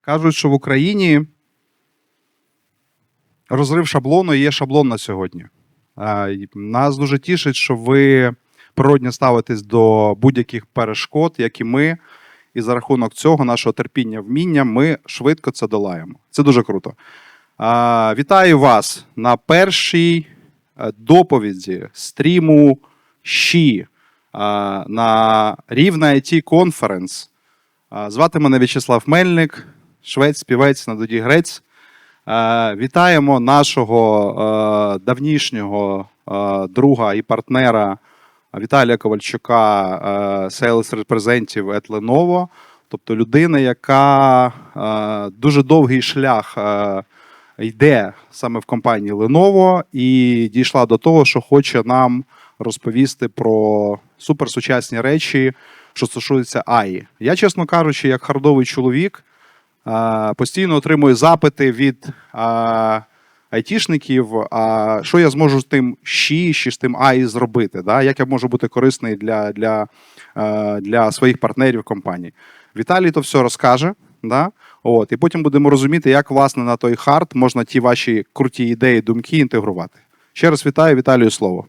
Кажуть, що в Україні розрив шаблону і є шаблон на сьогодні. Нас дуже тішить, що ви природньо ставитесь до будь-яких перешкод, як і ми. І за рахунок цього, нашого терпіння, вміння, ми швидко це долаємо. Це дуже круто. Вітаю вас на першій е, доповіді стріму ЩІ на Рівна IT Conference. Звати мене В'ячеслав Мельник, швець, співець на дуді грець. Е, Вітаємо нашого е, давнішнього е, друга і партнера Віталія Ковальчука, Sales Representative at Lenovo. Тобто людина, яка дуже довгий шлях йде саме в компанії Lenovo і дійшла до того, що хоче нам розповісти про суперсучасні речі, що стосуються АІ. Я, чесно кажучи, як хардовий чоловік, постійно отримую запити від айтішників, а що я зможу з тим щі, чи з тим АІ зробити, да? як я можу бути корисний для, для, для своїх партнерів компанії. Віталій то все розкаже. Да? От, і потім будемо розуміти, як власне на той хард можна ті ваші круті ідеї, думки інтегрувати. Ще раз вітаю, Віталію слово.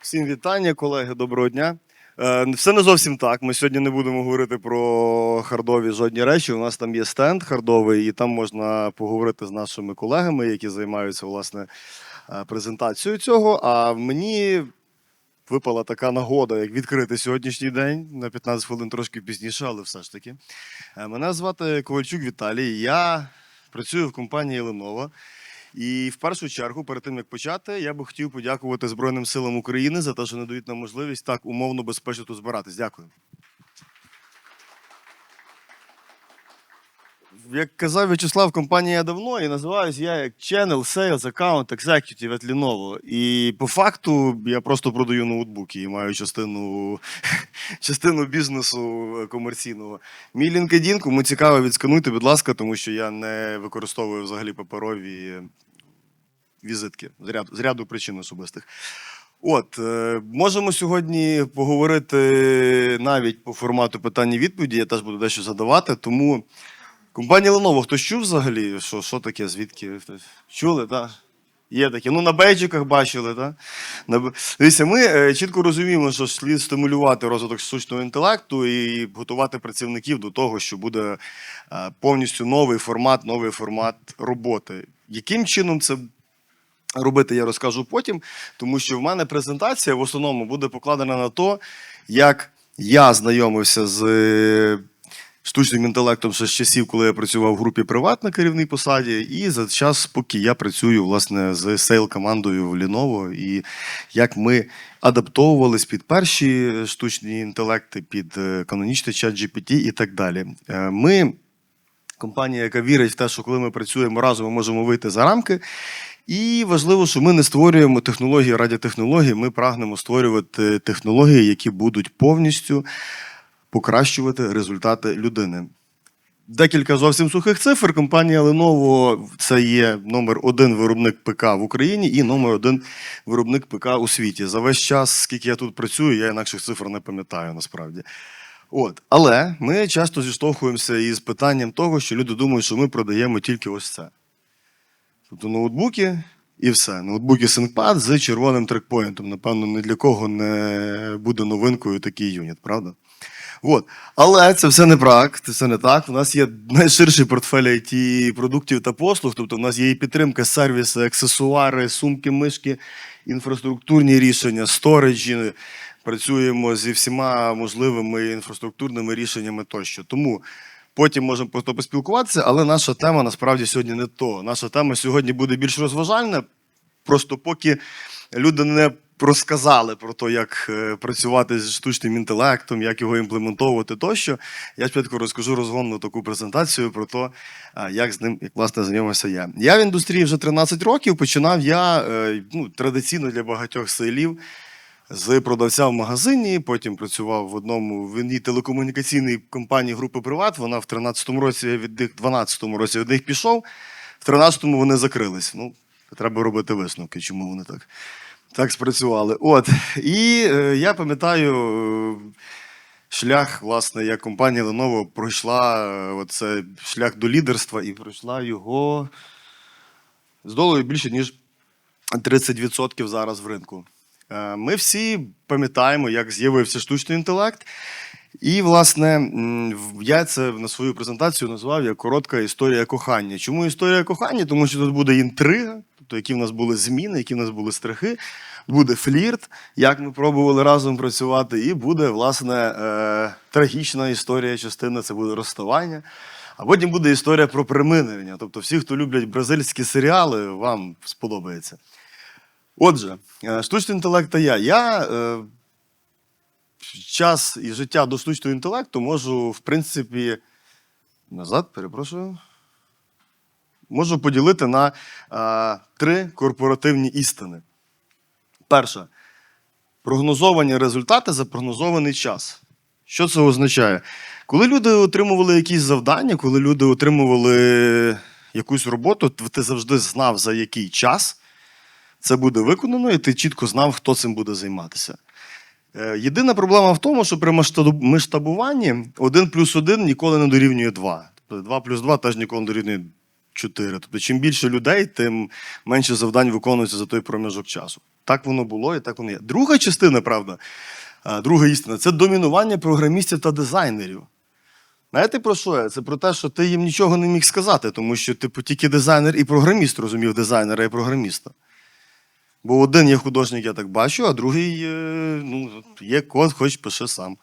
Всім вітання, колеги. Доброго дня. Е, Все не зовсім так. Ми сьогодні не будемо говорити про хардові жодні речі. У нас там є стенд хардовий, і там можна поговорити з нашими колегами, які займаються власне е, презентацією цього. А мені випала така нагода, як відкрити сьогоднішній день на 15 хвилин трошки пізніше, але все ж таки. Е, Мене звати Ковальчук Віталій. Я працюю в компанії Lenovo. І в першу чергу, перед тим як почати, я би хотів подякувати Збройним силам України за те, що надають нам можливість так умовно безпечно тут збиратись. Дякую. Як казав В'ячеслав, компанія давно, і називаюсь я як Channel Sales Account Executive at Lenovo. І по факту я просто продаю ноутбуки і маю частину, частину бізнесу комерційного. Мій LinkedIn, кому цікаво, відскануйте, будь ласка, тому що я не використовую взагалі паперові візитки з ряду, з ряду причин особистих. От, е, можемо сьогодні поговорити навіть по формату питання-відповіді. Я теж буду дещо задавати. Тому компанія Lenovo, хтось чув взагалі, що, що таке, звідки? Чули, так? Є таке. Ну, на бейджиках бачили, так? На... Дивіться, ми е, чітко розуміємо, що слід стимулювати розвиток штучного інтелекту і готувати працівників до того, що буде е, повністю новий формат, новий формат роботи. Яким чином це робити, я розкажу потім, тому що в мене презентація в основному буде покладена на то, як я знайомився з е, штучним інтелектом ще з часів, коли я працював в групі приват на керівній посаді, і за час, поки я працюю власне з сейл командою в Lenovo, і як ми адаптовувались під перші штучні інтелекти, під е, канонічний чат GPT і так далі. Е, Ми компанія, яка вірить в те, що коли ми працюємо разом, ми можемо вийти за рамки. І важливо, що ми не створюємо технології раді технологій, ми прагнемо створювати технології, які будуть повністю покращувати результати людини. Декілька зовсім сухих цифр. Компанія Lenovo це є номер один виробник ПК в Україні і номер один виробник ПК у світі. За весь час, скільки я тут працюю, я інакших цифр не пам'ятаю насправді. От. Але ми часто зіштовхуємося із питанням того, що люди думають, що ми продаємо тільки ось це. Тобто ноутбуки і все. Ноутбуки ThinkPad з червоним трекпоінтом. Напевно, ні для кого не буде новинкою такий юніт, правда? От. Але це все не так. Це все не так. У нас є найширший портфель it продуктів та послуг. Тобто, у нас є і підтримка, сервіси, аксесуари, сумки, мишки, інфраструктурні рішення, сториджі. Працюємо зі всіма можливими інфраструктурними рішеннями тощо. Тому потім можемо просто поспілкуватися, але наша тема насправді сьогодні не то. Наша тема сьогодні буде більш розважальна. Просто поки люди не розказали про те, як е, працювати з штучним інтелектом, як його імплементовувати тощо. Я спочатку розкажу розгонну таку презентацію про те, як з ним як власне знайомився я. Я в індустрії вже 13 років. Починав я е, ну, традиційно для багатьох селів. З продавця в магазині, потім працював в одному в одній телекомунікаційній компанії групи Приват. Вона в 13-му році від них, 12-му році від них пішов, в 13-му вони закрились. Ну, треба робити висновки, чому вони так, так спрацювали. От. І е, я пам'ятаю, е, шлях, власне, як компанія Lenovo пройшла е, оце шлях до лідерства і пройшла його з долею більше, ніж 30% зараз в ринку. Е, Ми всі пам'ятаємо, як з'явився штучний інтелект. І, власне, я це на свою презентацію назвав як коротка історія кохання. Чому історія кохання? Тому що тут буде інтрига, тобто які в нас були зміни, які в нас були страхи, буде флірт, як ми пробували разом працювати, і буде, власне, е, трагічна історія, частина це буде розставання. А потім буде історія про примирення. Тобто, всі, хто люблять бразильські серіали, вам сподобається. Отже, е, штучний інтелект та я. Я е, час і життя до штучного інтелекту можу, в принципі, назад, перепрошую. Можу поділити на е, три корпоративні істини. Перша прогнозовані результати за прогнозований час. Що це означає? Коли люди отримували якісь завдання, коли люди отримували якусь роботу, ти завжди знав, за який час це буде виконано, і ти чітко знав, хто цим буде займатися. Е, Єдина проблема в тому, що при масштабуванні 1 плюс 1 ніколи не дорівнює 2. Тобто 2 плюс 2 теж ніколи не дорівнює 4. Тобто, чим більше людей, тим менше завдань виконується за той проміжок часу. Так воно було і так воно є. Друга частина, правда, друга істина це домінування програмістів та дизайнерів. Знаєте про що я? Це про те, що ти їм нічого не міг сказати, тому що типу, тільки дизайнер і програміст розумів дизайнера і програміста. Бо один є художник, я так бачу, а другий е, ну, є код, хоч пиши сам.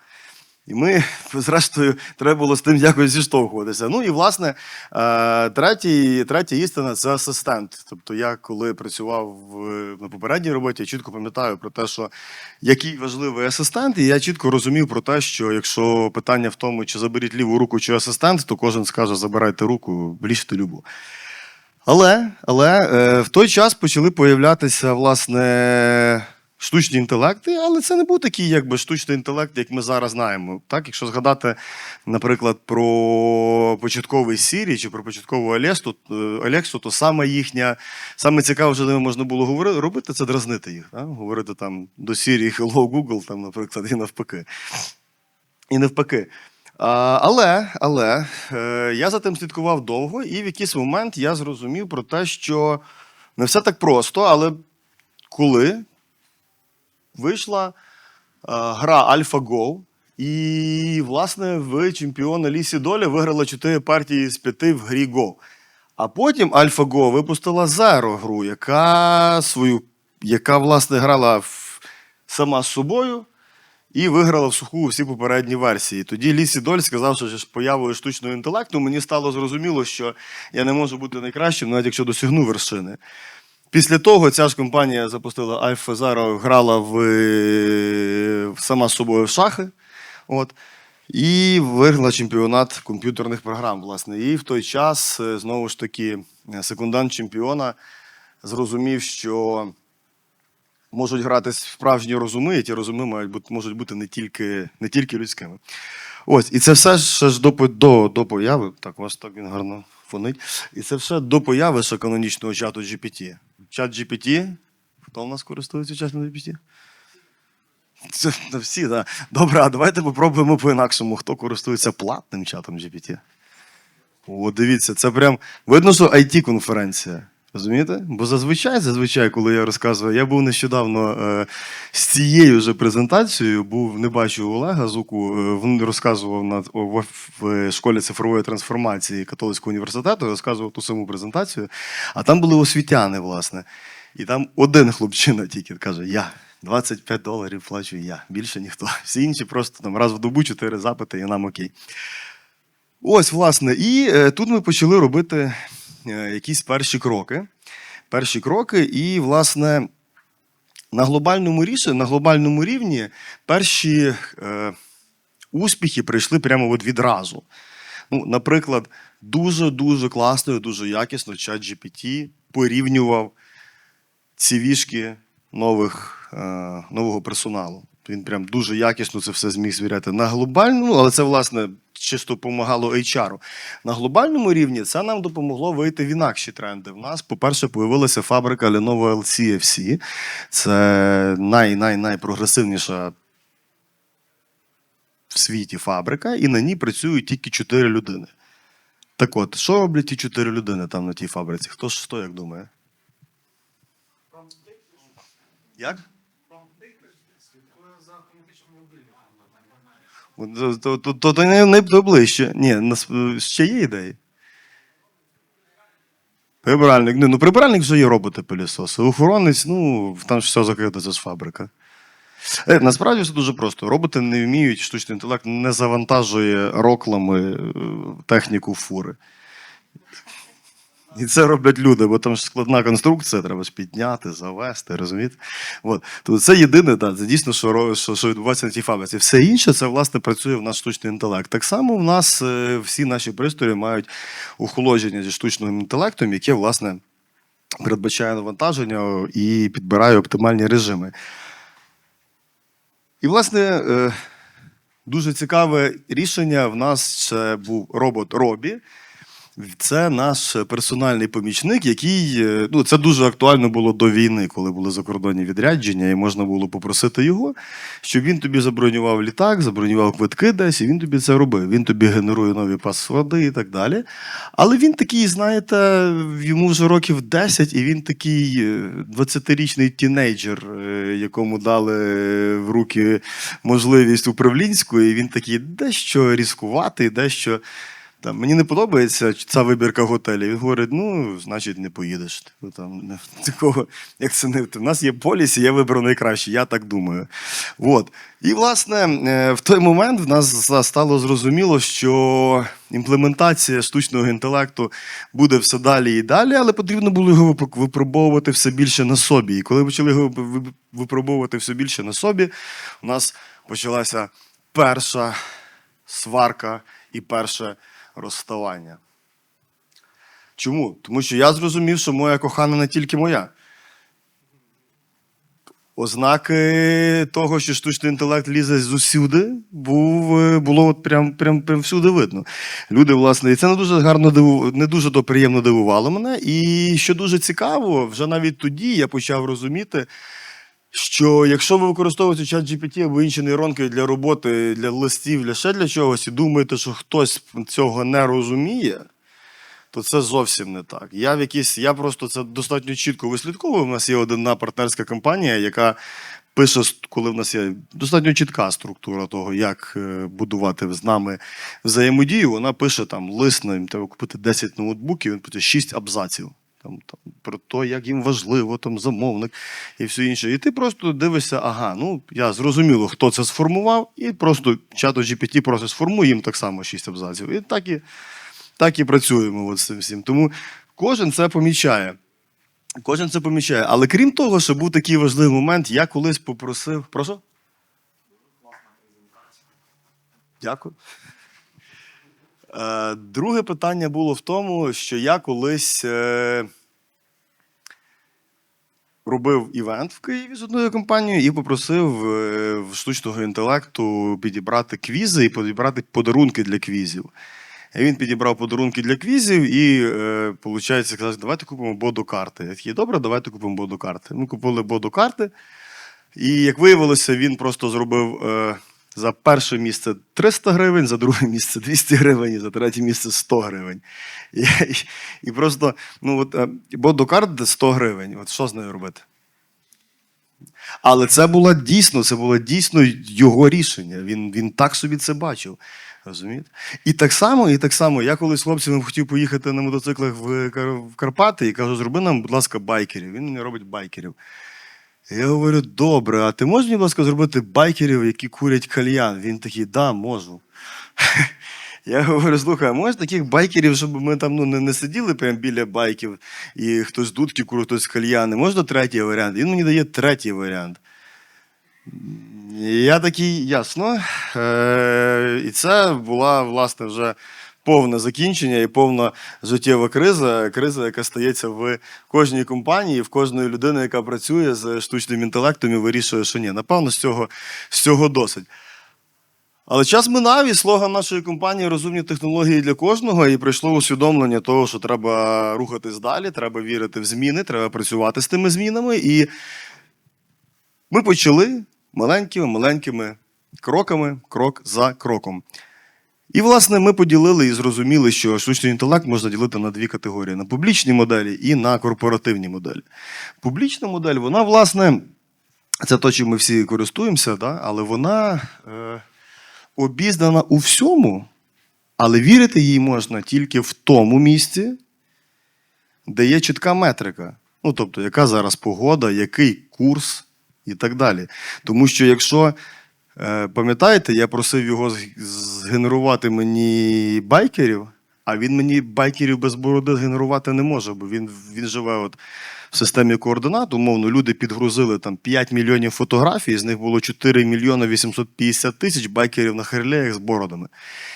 І ми, зрештою, треба було з тим якось зіштовхуватися. Ну і власне, е, третій, третя істина це асистент. Тобто, я коли працював на попередній роботі, я чітко пам'ятаю про те, що який важливий асистент, і я чітко розумів про те, що якщо питання в тому, чи заберіть ліву руку, чи асистент, то кожен скаже: забирайте руку, влічте любу. Але, але е, в той час почали появлятися, власне, штучні інтелекти, але це не був такий, якби штучний інтелект, як ми зараз знаємо. Так, якщо згадати, наприклад, про початковий Сірі чи про початкову Алексу, е, то саме їхня, саме цікаве, що ними можна було говорити, робити, це дразнити їх. Так? Говорити там до Сірі Hello Google, там, наприклад, і навпаки. І навпаки. А, але але е, я за тим слідкував довго, і в якийсь момент я зрозумів про те, що не все так просто, але коли вийшла е, гра AlphaGo, і, власне, в чемпіона Лісі Доля виграла 4 партії з 5 в грі Go. А потім AlphaGo випустила Zero гру, яка свою, яка, власне, грала в, сама з собою і виграла в суху всі попередні версії. Тоді Лісі Доль сказав, що з появою штучного інтелекту мені стало зрозуміло, що я не можу бути найкращим, навіть якщо досягну вершини. Після того ця ж компанія запустила Alpha Zero, грала в, в сама з собою в шахи. От. І виграла чемпіонат комп'ютерних програм, власне. І в той час, е, знову ж таки, е, секундант чемпіона зрозумів, що можуть грати справжні розуми, і ті розуми мають бути, можуть бути не тільки, не тільки людськими. Ось, і це все ще ж до, до, до появи. Так, вас так він гарно фонить. І це все до появи ще канонічного чату GPT. Чат GPT. Хто в нас користується чатом GPT? Це та всі, так. Добре, а давайте попробуємо по-інакшому, хто користується платним чатом GPT. О, дивіться, це прям видно, що IT-конференція. Розумієте? Бо зазвичай, зазвичай, коли я розказую, я був нещодавно е, з цією же презентацією, був, не бачив Олега Зуку, е, він розказував на, в, в школі цифрової трансформації католицького університету, розказував ту саму презентацію, а там були освітяни, власне. І там один хлопчина тільки каже: Я 25 доларів плачу я, більше ніхто. Всі інші просто там раз в добу чотири запити, і нам окей. Ось, власне, і е, тут ми почали робити якісь перші кроки. Перші кроки, і, власне, на глобальному рішенні, на глобальному рівні перші е, успіхи прийшли прямо от відразу. Ну, наприклад, дуже-дуже класно і дуже якісно чат GPT порівнював цівішки нових, е, нового персоналу. Він прям дуже якісно це все зміг звіряти на глобальному, але це, власне, чисто допомагало HR. На глобальному рівні це нам допомогло вийти в інакші тренди. В нас, по-перше, появилася фабрика Lenovo LCFC. Це най-най-найпрогресивніша в світі фабрика, і на ній працюють тільки чотири людини. Так от, що роблять ті чотири людини там на тій фабриці? Хто ж хто як думає? Як? То, то, то, то, не. Ні, ще є ідеї. Прибиральник. Ну, прибиральник вже є роботи пилісоси. Охоронець, ну, там все закрите, це ж фабрика. Е, насправді все дуже просто. Роботи не вміють, штучний інтелект не завантажує роклами е, техніку фури. І це роблять люди, бо там ж складна конструкція, треба ж підняти, завести, розумієте? От. Тобто це єдине, да, це дійсно, що, що, що відбувається на тій фабриці. Все інше це власне працює в наш штучний інтелект. Так само в нас е, всі наші пристрої мають охолодження зі штучним інтелектом, яке, власне, передбачає навантаження і підбирає оптимальні режими. І, власне, е, дуже цікаве рішення. В нас ще був робот Робі. Це наш персональний помічник, який е, ну це дуже актуально було до війни, коли були закордонні відрядження, і можна було попросити його, щоб він тобі забронював літак, забронював квитки десь, і він тобі це робив. Він тобі генерує нові пасворди і так далі. Але він такий, знаєте, йому вже років 10, і він такий е, 20-річний тінейджер, е, якому дали в руки можливість управлінської, і він такий дещо різкуватий, дещо. Там, мені не подобається ця вибірка готелів. Він говорить: ну, значить, не поїдеш. Типу, там, такого, як це не. У нас є поліс, і я виберу найкраще, я так думаю. От. І, власне, е, в той момент в нас стало зрозуміло, що імплементація штучного інтелекту буде все далі і далі, але потрібно було його випробовувати все більше на собі. І коли почали його ви- ви- випробовувати все більше на собі, у нас почалася перша сварка і перше розставання. Чому? Тому що я зрозумів, що моя кохана не тільки моя. Ознаки того, що штучний інтелект лізе зусюди, був, е, було от прям, прям, прям всюди видно. Люди, власне, і це не дуже гарно диву, не дуже то приємно дивувало мене. І що дуже цікаво, вже навіть тоді я почав розуміти, що якщо ви використовуєте чат GPT або інші нейронки для роботи, для листів, для ще для чогось, і думаєте, що хтось цього не розуміє, то це зовсім не так. Я в якісь, я просто це достатньо чітко вислідковую. У нас є одна партнерська компанія, яка пише, коли в нас є достатньо чітка структура того, як е, будувати з нами взаємодію. Вона пише там лист на треба купити 10 ноутбуків, він пише 6 абзаців. Там, там, про те, як їм важливо, там замовник і все інше. І ти просто дивишся, ага, ну я зрозуміло, хто це сформував, і просто чату GPT просто сформує їм так само 6 абзаців. І так і, так і працюємо от з цим всім. Тому кожен це помічає. Кожен це помічає. Але крім того, що був такий важливий момент, я колись попросив. Прошу? Дякую. Е, друге питання було в тому, що я колись е, робив івент в Києві з одною компанією і попросив е, штучного інтелекту підібрати квізи і підібрати подарунки для квізів. Він підібрав подарунки для квізів і, е, виходить, сказав, давайте купимо бодокарти. Я такий, добре, давайте купимо бодокарти. Ми купили бодокарти. І як виявилося, він просто зробив е, за перше місце 300 гривень, за друге місце 200 гривень, і за третє місце 100 гривень. І, і, просто, ну от, е, бодокарт 100 гривень. От що з нею робити? Але це було дійсно, це було дійсно його рішення. Він, він так собі це бачив. Розумієте? І так само, і так само, я колись хлопцям хотів поїхати на мотоциклах в, в Карпати і кажу, зроби нам, будь ласка, байкерів. Він мені робить байкерів. Я говорю, добре, а ти можеш, мені, будь ласка, зробити байкерів, які курять кальян? Він такий, да, можу. Я говорю, слухай, а можеш таких байкерів, щоб ми там ну, не, не сиділи прямо біля байків, і хтось дудки курив, хтось кальяни. Можна третій варіант? Він мені дає третій варіант. Я такий, ясно. Е, і це була, власне, вже повне закінчення і повна життєва криза. Криза, яка стається в кожній компанії, в кожної людини, яка працює з штучним інтелектом і вирішує, що ні, напевно, з цього, з цього досить. Але час минав, і слоган нашої компанії розумні технології для кожного, і прийшло усвідомлення того, що треба рухатись далі, треба вірити в зміни, треба працювати з тими змінами. І ми почали маленькими, маленькими кроками, крок за кроком. І, власне, ми поділили і зрозуміли, що штучний інтелект можна ділити на дві категорії: на публічні моделі і на корпоративні моделі. Публічна модель, вона, власне, це то, чим ми всі користуємося, да? але вона е, обізнана у всьому, але вірити їй можна тільки в тому місці, де є чітка метрика. Ну, тобто, яка зараз погода, який курс і так далі. Тому що якщо, пам'ятаєте, я просив його згенерувати мені байкерів, а він мені байкерів без бороди згенерувати не може, бо він, він живе от в системі координат. Умовно, люди підгрузили там 5 мільйонів фотографій, з них було 4 мільйони 850 тисяч байкерів на харлеях з бородами.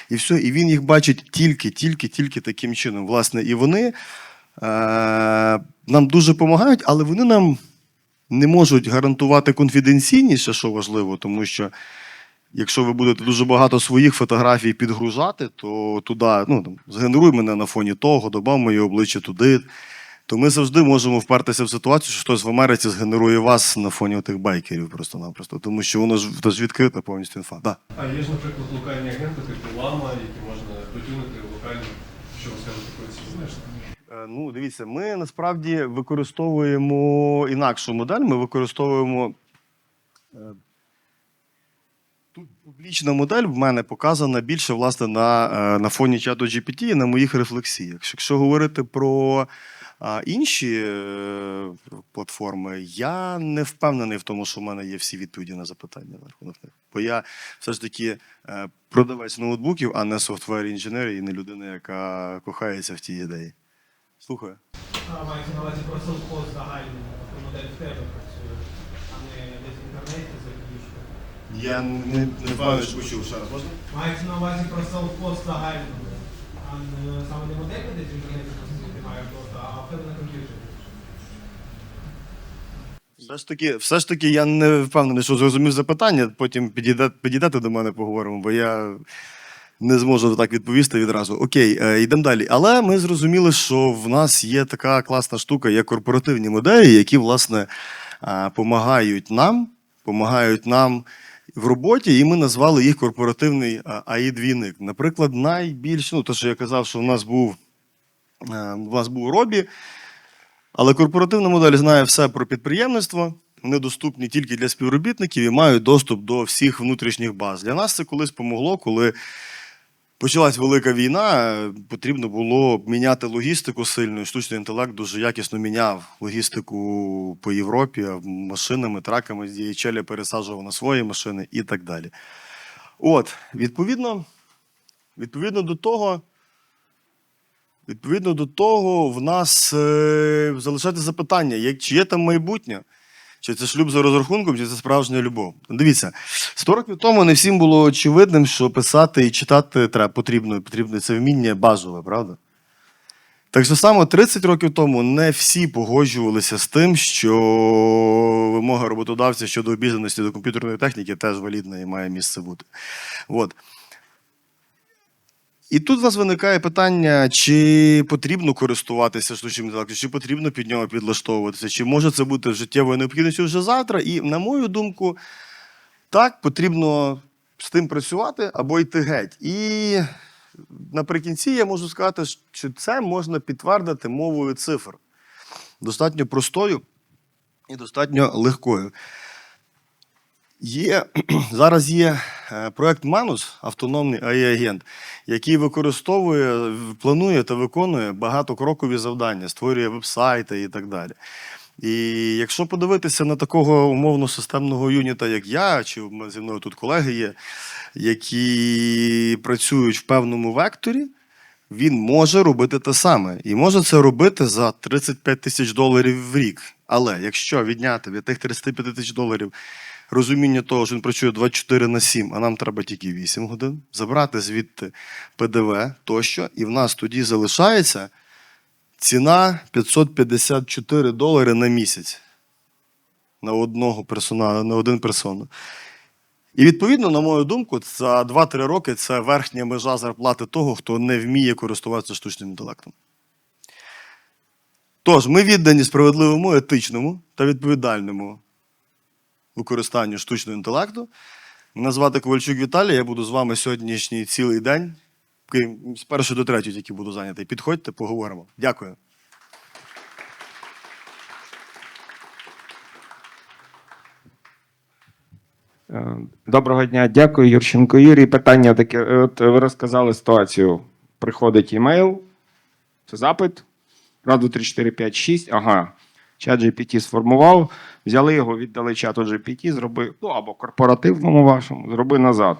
І все, і він їх бачить тільки, тільки, тільки таким чином. Власне, і вони е, нам дуже допомагають, але вони нам не можуть гарантувати конфіденційність, що важливо, тому що якщо ви будете дуже багато своїх фотографій підгружати, то туди, ну, там, згенеруй мене на фоні того, добав моє обличчя туди. То ми завжди можемо впертися в ситуацію, що хтось в Америці згенерує вас на фоні тих байкерів просто-напросто. Тому що воно ж це ж відкрита повністю інфа. Да. А є ж, наприклад, локальні агенти, типу лама, які можна дотюнити локально. Що ви скажете про це? Знаєш? Е, Ну, дивіться, ми насправді використовуємо інакшу модель. Ми використовуємо. е, Тут публічна модель в мене показана більше власне на, е, на фоні чату GPT і на моїх рефлексіях. Якщо говорити про інші е, платформи, я не впевнений в тому, що в мене є всі відповіді на запитання на рахунок них. Бо я все ж таки е, продавець ноутбуків, а не софтвер інженер і не людина, яка кохається в тій ідеї. Слухаю. Мається на увазі про селфхоз загальний, тобто модель в тебе працює, а не десь в інтернеті за книжкою. Я не, не впевнений, що почув ще раз. Можна? Мається на увазі про селфхоз загальний, а не саме не модель де десь в інтернеті працює, має просто, а в тебе на комп'ютері. Все ж таки, все ж таки, я не впевнений, що зрозумів запитання. Потім підійде, підійдете до мене, поговоримо, бо я не зможу так відповісти відразу. Окей, е, йдемо далі. Але ми зрозуміли, що в нас є така класна штука, як корпоративні моделі, які, власне, допомагають нам, помагають нам в роботі, і ми назвали їх корпоративний АІ-двійник. Наприклад, найбільш, ну, те, що я казав, що в нас був, е, у нас був Робі. Але корпоративна модель знає все про підприємництво. Вони доступні тільки для співробітників і мають доступ до всіх внутрішніх баз. Для нас це колись помогло, коли почалась велика війна. Потрібно було міняти логістику сильно. Штучний інтелект дуже якісно міняв логістику по Європі машинами, траками з DHL пересаджував на свої машини і так далі. От, відповідно, відповідно до того. Відповідно до того, в нас е, залишається запитання, як, чи є там майбутнє, чи це шлюб за розрахунком, чи це справжня любов. Дивіться, 100 років тому не всім було очевидним, що писати і читати треба, потрібно, потрібно це вміння базове, правда? Так що само 30 років тому не всі погоджувалися з тим, що вимога роботодавця щодо обізнаності до комп'ютерної техніки теж валідна і має місце бути. От. І тут у нас виникає питання, чи потрібно користуватися штучним інтелектом, чи потрібно під нього підлаштовуватися, чи може це бути життєвою необхідністю вже завтра. І, на мою думку, так, потрібно з тим працювати або йти геть. І наприкінці я можу сказати, що це можна підтвердити мовою цифр. Достатньо простою і достатньо легкою. Є, зараз є е, проект Манус, автономний AI-агент, який використовує, планує та виконує багатокрокові завдання, створює веб-сайти і так далі. І якщо подивитися на такого умовно системного юніта, як я, чи зі мною тут колеги є, які працюють в певному векторі, він може робити те саме. І може це робити за 35 тисяч доларів в рік. Але якщо відняти від тих 35 тисяч доларів розуміння того, що він працює 24 на 7, а нам треба тільки 8 годин, забрати звідти ПДВ тощо, і в нас тоді залишається ціна 554 долари на місяць на одного персона, на один персону. І відповідно, на мою думку, за 2-3 роки це верхня межа зарплати того, хто не вміє користуватися штучним інтелектом. Тож, ми віддані справедливому, етичному та відповідальному використанню штучного інтелекту. Мене звати Ковальчук Віталій, я буду з вами сьогоднішній цілий день. Крім- З першої до третьої тільки буду зайнятий. Підходьте, поговоримо. Дякую. Е, Доброго дня, дякую, Юрченко Юрій. Питання таке: е, от ви розказали ситуацію. Приходить імейл, це запит. П'ять, шість. Ага. Чат GPT сформував, взяли його, віддали чату GPT, зроби, ну або корпоративному вашому, зроби назад.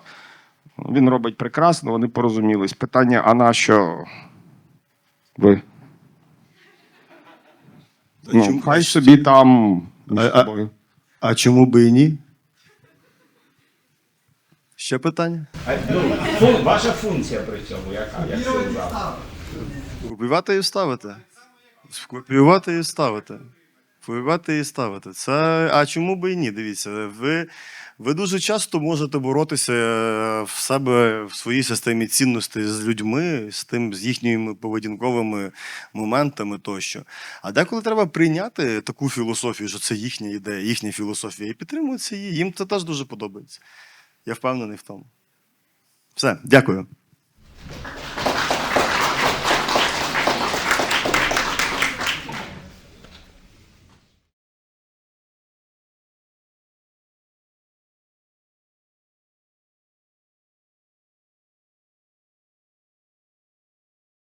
Він робить прекрасно, вони порозумілись. Питання: а на що ви? Ну, чому- хай собі там. А- а- А чому би і ні? Ще питання? А, ну, фун- ваша функція при цьому, яка? Як це? Копіювати і вставити. Скопіювати і вставити. Копіювати і ставити. Це, а чому би і ні? Дивіться, ви, ви дуже часто можете боротися е, в себе в своїй системі цінностей з людьми, з тим, з їхніми поведінковими моментами тощо. А деколи треба прийняти таку філософію, що це їхня ідея, їхня філософія, і підтримувати її. Їм це теж дуже подобається. Я впевнений в тому. Все, дякую.